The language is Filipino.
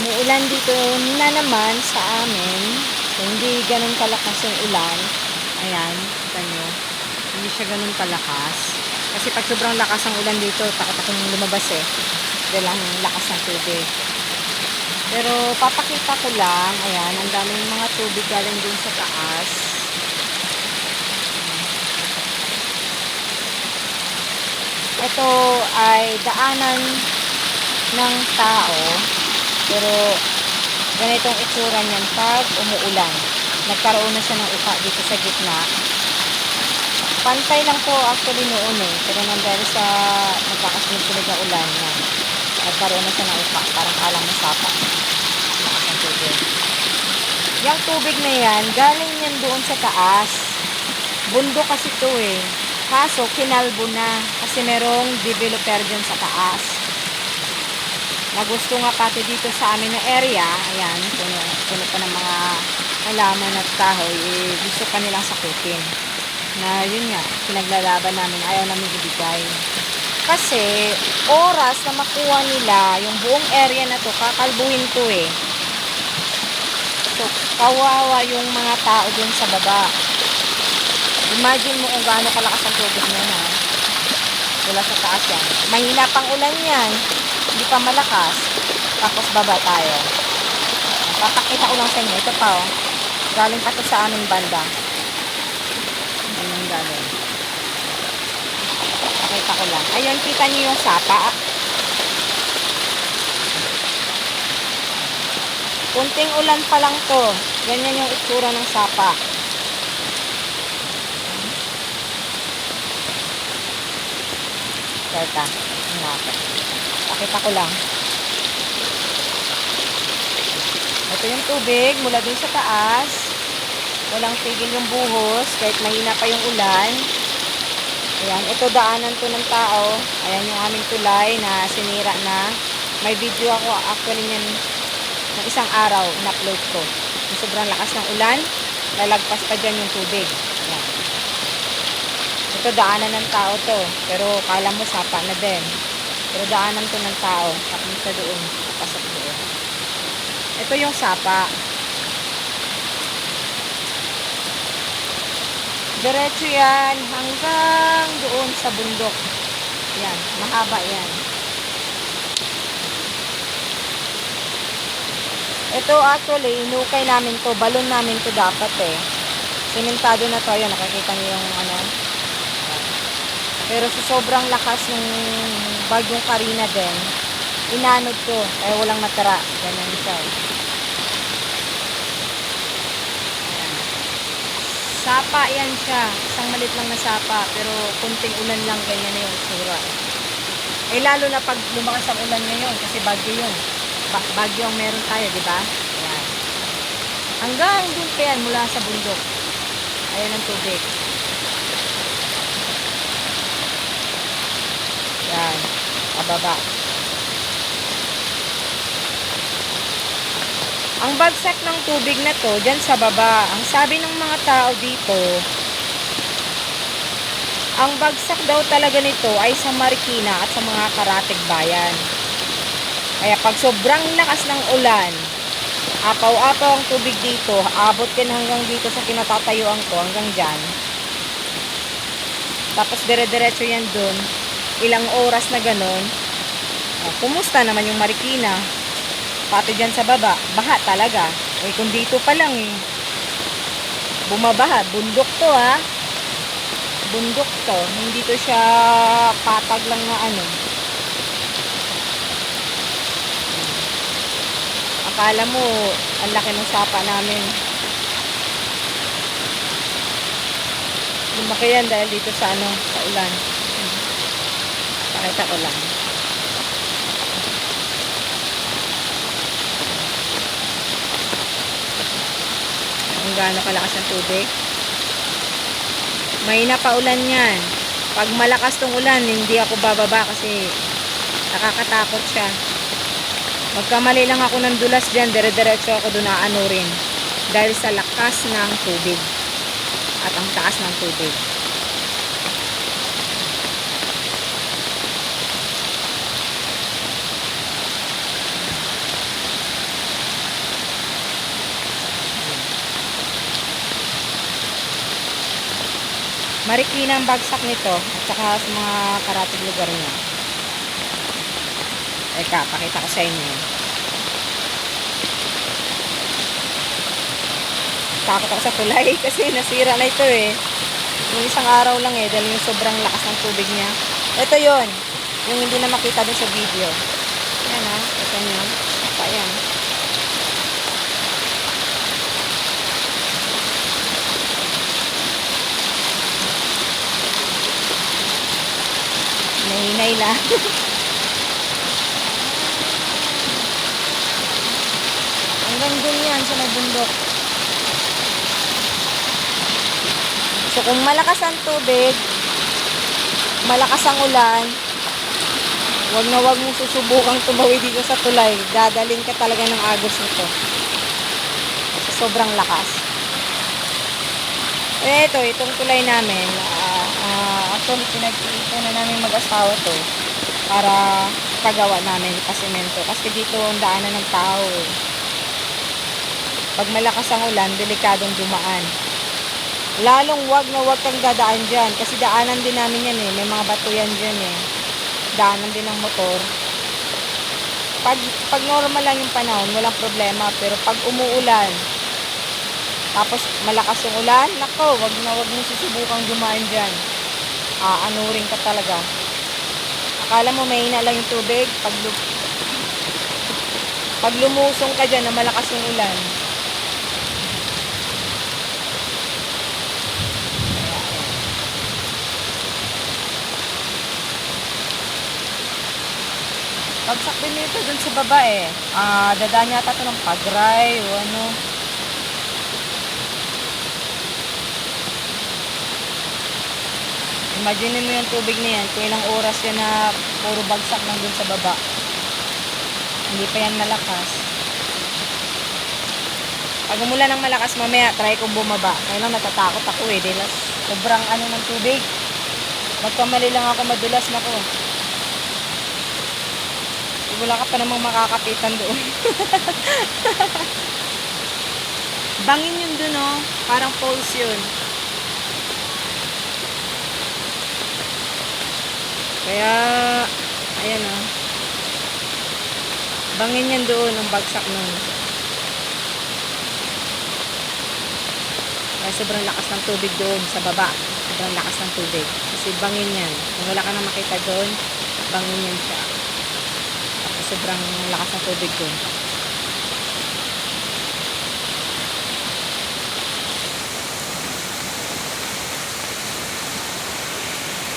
Umuulan dito na naman sa amin. So, hindi ganun kalakas yung ulan. Ayan, kita nyo. Hindi siya ganun kalakas. Kasi pag sobrang lakas ang ulan dito, takot akong lumabas eh. Dahil ang lakas ng tubig. Pero papakita ko lang, ayan, ang daming mga tubig galing dun sa taas. Ito ay daanan ng tao. Pero ganitong itsura niyan pag umuulan. Nagkaroon na siya ng uka dito sa gitna. Pantay lang po actually noon eh. Pero nang dahil sa nagkakasunod-sunod na ulan yan. Nagkaroon na siya ng uka. Parang alang ng sapa. Lakas. Yung tubig na yan, galing yan doon sa taas. Bundok kasi to eh. Kaso, kinalbo na. Kasi merong developer dyan sa taas. Na gusto nga pati dito sa amin na area, ayan, puno, puno pa ng mga halaman at kahoy, eh, gusto pa nilang sakutin. Na yun nga, pinaglalaban namin, ayaw namin ibigay. Kasi, oras na makuha nila, yung buong area na to, kakalbuhin to eh. So, kawawa yung mga tao dun sa baba. Imagine mo kung gaano kalakas ang tubig niya na. Wala sa taas yan. Mahina pang ulan yan. Hindi pa malakas. Tapos baba tayo. Papakita ko lang sa inyo. Ito pa oh. Galing pa to sa aming banda. Ayun galing. Pakita ko lang. Ayun, kita niyo yung sapa. Kunting ulan pa lang to. Ganyan yung itsura ng sapa. Teka, ako? Pakita ko lang. Ito yung tubig mula dun sa taas. Walang tigil yung buhos kahit mahina pa yung ulan. Ayan, ito daanan to ng tao. Ayan yung aming tulay na sinira na. May video ako actually niyan ng isang araw in-upload ko. Yung sobrang lakas ng ulan, lalagpas pa dyan yung tubig. Ayan. Ito daanan ng tao to. Pero kala mo sapa na din. Pero daanan to ng tao. Papunta doon. Papasok doon. Ito yung sapa. Diretso yan hanggang doon sa bundok. Yan. Mahaba yan. Ito actually, inukay namin to. Balon namin to dapat eh. Simentado na to. Yan. Nakikita niyo yung ano. Pero sa sobrang lakas ng bagyong Karina din, inanod ko. Kaya walang natira. Ganyan siya. Ayan. Sapa yan siya. Isang malit lang na sapa. Pero kunting ulan lang ganyan na yung sura. Eh lalo na pag lumakas ang ulan ngayon kasi bagyo yun. Ba- bagyo ang meron tayo, di ba? Ayan. Hanggang dun pa yan mula sa bundok. Ayan ang tubig. Yan. Pababa. Ang bagsak ng tubig na to, dyan sa baba, ang sabi ng mga tao dito, ang bagsak daw talaga nito ay sa Marikina at sa mga karatig bayan. Kaya pag sobrang lakas ng ulan, apaw-apaw ang tubig dito, abot yan hanggang dito sa kinatatayuan ko, hanggang dyan. Tapos dire-diretso yan dun, ilang oras na ganun. O, kumusta naman yung Marikina? Pati dyan sa baba, baha talaga. Eh, kung dito pa lang eh. Bumabaha, bundok to ha. Bundok to. Hindi to siya patag lang na ano. Akala mo, ang laki ng sapa namin. Lumaki yan dahil dito sa ano, sa ulan. Pakita ko lang. Kung gaano kalakas ang tubig. May napaulan yan. Pag malakas tong ulan, hindi ako bababa kasi nakakatakot siya. Magkamali lang ako ng dulas dyan, dire-diretso ako doon aano rin. Dahil sa lakas ng tubig. At ang taas ng tubig. Marikina ang bagsak nito at saka sa mga karatig lugar niya. Eka, pakita ko sa inyo. Takot ako sa tulay kasi nasira na ito eh. Yung isang araw lang eh dahil yung sobrang lakas ng tubig niya. Ito yon yung hindi na makita dun sa video. Yan ha, ito nyo. Pa yan. Nahinay lang. Hanggang dun yan sa may bundok. So kung malakas ang tubig, malakas ang ulan, wag na wag mong susubukang tumawid dito sa tulay. Dadaling ka talaga ng agos nito. Sa sobrang lakas. Eh, ito, itong tulay namin, ah, actually, pinag-iitan na namin mag-asawa to para pagawa namin pasimento. Kasi dito ang daanan ng tao. eh. Pag malakas ang ulan, delikadong dumaan. Lalong wag na wag kang dadaan dyan. Kasi daanan din namin yan eh. May mga bato yan dyan eh. Daanan din ng motor. Pag, pag normal lang yung panahon, walang problema. Pero pag umuulan, tapos malakas yung ulan, nako, wag na wag mo susubukang dumaan dyan. Aanurin ka talaga. Akala mo mahina lang yung tubig, pag, lu- pag lumusong ka dyan na malakas yung ulan, Pagsak din nito dun sa baba eh. Ah, dadaan yata ito ng pagray o ano. Imagine mo yung tubig na yan, kung ilang oras yan na puro bagsak lang dun sa baba. Hindi pa yan malakas. Pag umulan ng malakas mamaya, try kong bumaba. Kaya lang natatakot ako eh, dahil sobrang ano ng tubig. Magkamali lang ako, madulas na ko. Wala ka pa namang makakapitan doon. Bangin yun doon, oh. Parang falls yun. Kaya, ayan, oh. Bangin yan doon, ang bagsak nun. Kaya sobrang lakas ng tubig doon sa baba. Sobrang lakas ng tubig. Kasi bangin yan. Kung wala ka na makita doon, bangin yan siya. Sobrang lakas ng tubig doon.